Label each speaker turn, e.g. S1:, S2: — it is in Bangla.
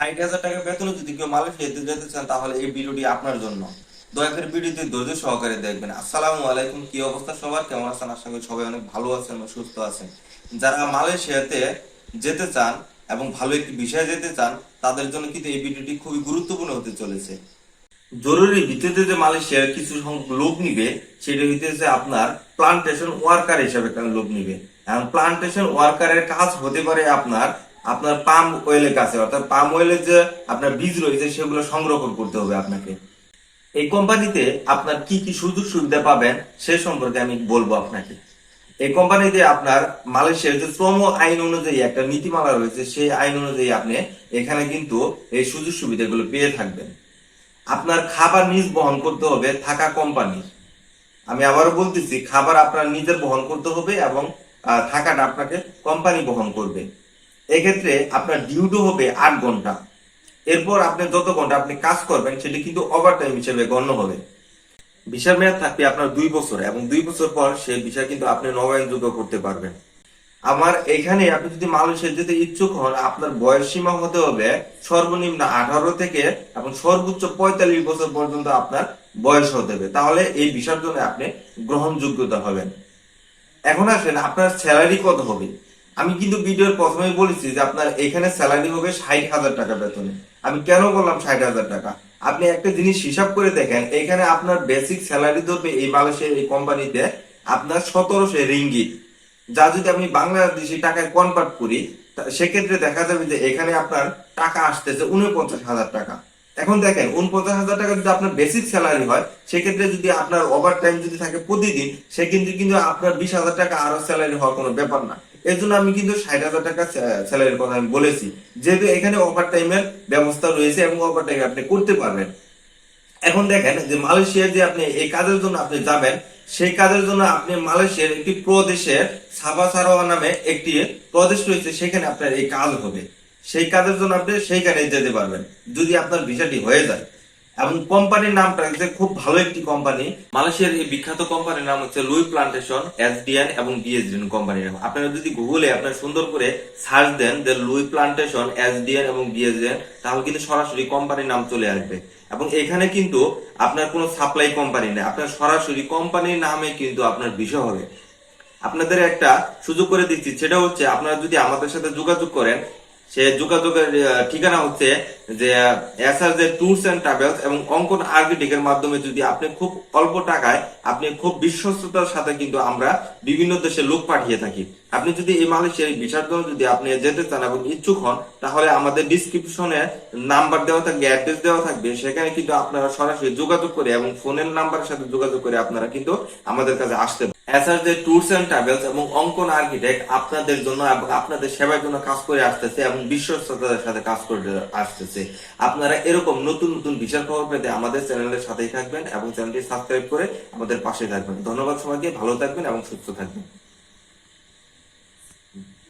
S1: ষাট হাজার টাকা বেতনে যদি কেউ মালয়েশিয়াতে যেতে চান, তাহলে এই ভিডিওটি আপনার জন্য। দয়া করে ভিডিওতে ধৈর্য সহকারে দেখবেন। আসসালামু আলাইকুম, কি অবস্থা সবার? কেমন আছেন? আশা করি সবাই অনেক ভালো আছেন এবং সুস্থ আছেন। যারা মালয়েশিয়াতে যেতে চান এবং ভালো একটি বিষয়ে যেতে চান, তাদের জন্য কিন্তু এই ভিডিওটি খুবই গুরুত্বপূর্ণ হতে চলেছে। জরুরি ভিত্তিতে যে মালয়েশিয়ার কিছু সংখ্যক লোক নিবে, সেটা হইতেছে আপনার প্লান্টেশন ওয়ার্কার হিসাবে লোক নিবে। এখন প্লান্টেশন ওয়ার্কারের কাজ হতে পারে আপনার আপনার পাম অয়েলের কাছে, অর্থাৎ পাম অয়েলের যে আপনার বীজ রয়েছে, সেগুলো সংরক্ষণ করতে হবে আপনাকে। এই কোম্পানিতে আপনার কি কি সুযোগ সুবিধা পাবেন, সে সম্পর্কে আমি বলব আপনাকে। এই কোম্পানিতে আপনার মালয়েশিয়ার যে শ্রম আইন অনুযায়ী একটা নীতিমালা রয়েছে, সেই আইন অনুযায়ী আপনি এখানে কিন্তু এই সুযোগ সুবিধাগুলো পেয়ে থাকবেন। আপনার খাবার নিজ বহন করতে হবে থাকা কোম্পানির আমি আবারও বলতেছি, খাবার আপনার নিজের বহন করতে হবে এবং থাকাটা আপনাকে কোম্পানি বহন করবে। এক্ষেত্রে আপনার ডিউটি হবে আট ঘণ্টা। এরপর আপনি যত ঘণ্টা আপনি কাজ করবেন, সেটি কিন্তু ওভার টাইম হিসেবে গণ্য হবে। ভিসার মেয়াদ থাকবে আপনার দুই বছর এবং দুই বছর পর সেই ভিসা কিন্তু আপনি নবায়নযোগ্য করতে পারবেন। আমার এখানে আপনি যদি মালয়েশিয়া যেতে ইচ্ছুক হন, আপনার বয়স সীমা হতে হবে সর্বনিম্ন আঠারো থেকে এবং সর্বোচ্চ পঁয়তাল্লিশ বছর পর্যন্ত আপনার বয়স হতে হবে। তাহলে এই বিষয়ের জন্য আপনি গ্রহণযোগ্যতা হবেন। এখন আসেন, আপনার স্যালারি কত হবে? আমি কিন্তু ভিডিওর প্রথমেই বলেছি যে আপনার এখানে স্যালারি হবে ষাট হাজার টাকা বেতনে। আমি কেন বললাম ষাট হাজার টাকা? আপনি একটা জিনিস হিসাব করে দেখেন, এখানে আপনার বেসিক স্যালারি ধরবে এই মালয়েশিয়ার এই কোম্পানিতে আপনার সতেরোশো রিঙ্গিত। যা যদি আমি বাংলাদেশি টাকায় কনভার্ট করি সেক্ষেত্রে দেখা যাবে যে এখানে আপনার টাকা আসতেছে উনপঞ্চাশ হাজার টাকা। এখন দেখেন, উনপঞ্চাশ হাজার টাকা যদি আপনার বেসিক স্যালারি হয়, সেক্ষেত্রে যদি আপনার ওভার টাইম যদি থাকে প্রতিদিন সেক্ষেত্রে কিন্তু আপনার বিশ হাজার টাকা আরও স্যালারি হওয়ার কোনো ব্যাপার না। এর জন্য আমি কিন্তু ষাট হাজার টাকা স্যালারির কথা আমি বলেছি। যেহেতু এখানে ওভার টাইমের ব্যবস্থা রয়েছে এবং ওভার টাইম আপনি করতে পারবেন। এখন দেখেন যে মালয়েশিয়ার যে আপনি এই কাজের জন্য আপনি যাবেন, সেই কাজের জন্য আপনি মালয়েশিয়ার একটি প্রদেশের সাবা সারোয়া নামে একটি প্রদেশ রয়েছে, সেখানে আপনার এই কাজ হবে। সেই কাজের জন্য আপনি সেইখানে যেতে পারবেন, যদি আপনার ভিসাটি হয়ে যায়। এবং কোম্পানির নামটা যে খুব ভালো একটি কোম্পানি। মালয়েশিয়ার এই বিখ্যাত কোম্পানির নাম হচ্ছে লুই প্লান্টেশন, এসডিএন এবং ডিএসডিএন কোম্পানির নাম। আপনারা যদি গুগলে আপনার সুন্দর করে সার্চ দেন যে লুই প্লান্টেশন, এসডিএন এবং ডিএসডিএন তাহলে কিন্তু সরাসরি কোম্পানির নাম চলে আসবে। এবং এখানে কিন্তু আপনার কোনো সাপ্লাই কোম্পানি নেই। আপনার সরাসরি কোম্পানির নামে কিন্তু আপনার বিষয় হবে। আপনাদের একটা সুযোগ করে দিচ্ছি, সেটা হচ্ছে আপনারা যদি আমাদের সাথে যোগাযোগ করেন সে যোগাযোগের ঠিকানা হচ্ছে যে এসআর যে ট্যুরস এন্ড ট্রাভেলস এবং অঙ্কন আর্কিটেক্টের মাধ্যমে যদি আপনি খুব অল্প টাকায় আপনি খুব বিশ্বস্ততার সাথে কিন্তু আমরা বিভিন্ন দেশে লোক পাঠিয়ে থাকি। আপনি যদি এই মালয়েশিয়ার ভিসার জন্য যদি আপনি যেতে চান এবং ইচ্ছুক হন, তাহলে আমাদের ডিসক্রিপশনে নাম্বার দেওয়া থাকবে অ্যাড্রেস দেওয়া থাকবে। সেখানে কিন্তু আপনারা সরাসরি যোগাযোগ করে এবং ফোনের নাম্বারের সাথে যোগাযোগ করে আপনারা কিন্তু আমাদের কাছে আসতে এসআর ট্যুরস এন্ড ট্রাভেলস এবং অঙ্কন আর্কিটেক্ট আপনাদের জন্য আপনাদের সেবার জন্য কাজ করে আসতেছে এবং বিশ্বস্ততার সাথে কাজ করে আসতেছে। আপনারা এরকম নতুন নতুন বিশাল খবর পেতে আমাদের চ্যানেলের সাথেই থাকবেন এবং চ্যানেলটি সাবস্ক্রাইব করে আমাদের পাশে থাকবেন। ধন্যবাদ সবাইকে, ভালো থাকবেন এবং সুস্থ থাকবেন।